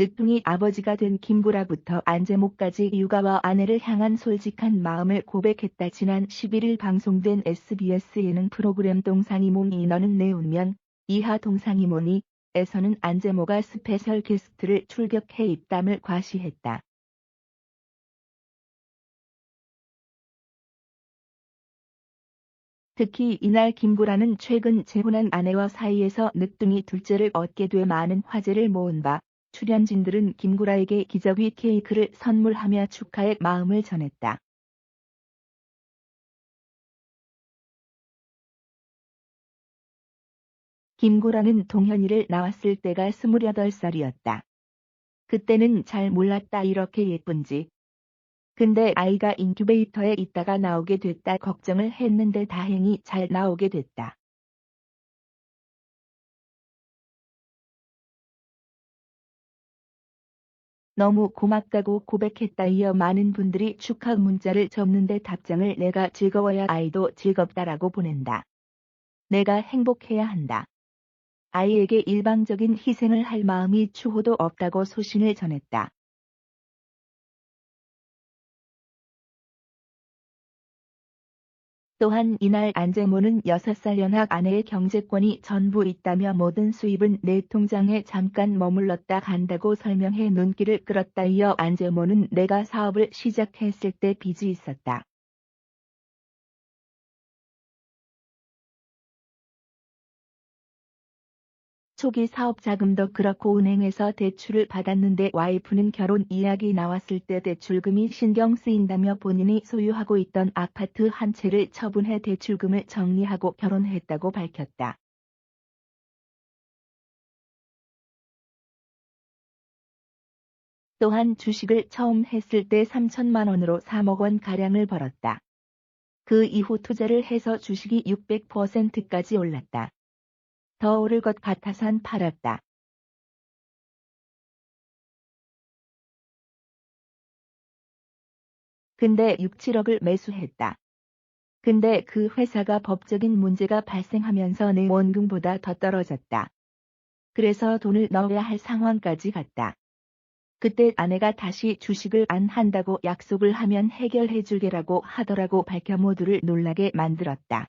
늦둥이 아버지가 된 김구라부터 안재목까지 육아와 아내를 향한 솔직한 마음을 고백했다. 지난 11일 방송된 SBS 예능 프로그램 동상이몽이 너는 내 운명 이하 동상이몽이 에서는 안재모가 스페셜 게스트를 출격해 입담을 과시했다. 특히 이날 김구라는 최근 재혼한 아내와 사이에서 늦둥이 둘째를 얻게 돼 많은 화제를 모은 바 출연진들은 김구라에게 기저귀 케이크를 선물하며 축하의 마음을 전했다. 김구라는 동현이를 나왔을 때가 28살이었다. 그때는 잘 몰랐다 이렇게 예쁜지. 근데 아이가 인큐베이터에 있다가 나오게 됐다 걱정을 했는데 다행히 잘 나오게 됐다. 너무 고맙다고 고백했다 이어 많은 분들이 축하 문자를 접는데 답장을 내가 즐거워야 아이도 즐겁다라고 보낸다. 내가 행복해야 한다. 아이에게 일방적인 희생을 할 마음이 추호도 없다고 소신을 전했다. 또한 이날 안재모는 6살 연하 아내의 경제권이 전부 있다며 모든 수입은 내 통장에 잠깐 머물렀다 간다고 설명해 눈길을 끌었다 이어 안재모는 내가 사업을 시작했을 때 빚이 있었다. 초기 사업 자금도 그렇고 은행에서 대출을 받았는데 와이프는 결혼 이야기 나왔을 때 대출금이 신경 쓰인다며 본인이 소유하고 있던 아파트 한 채를 처분해 대출금을 정리하고 결혼했다고 밝혔다. 또한 주식을 처음 했을 때 3천만 원으로 3억 원 가량을 벌었다. 그 이후 투자를 해서 주식이 600%까지 올랐다. 더 오를 것 같아선 팔았다. 근데 6, 7억을 매수했다. 근데 그 회사가 법적인 문제가 발생하면서 내 원금보다 더 떨어졌다. 그래서 돈을 넣어야 할 상황까지 갔다. 그때 아내가 다시 주식을 안 한다고 약속을 하면 해결해 줄게라고 하더라고 밝혀 모두를 놀라게 만들었다.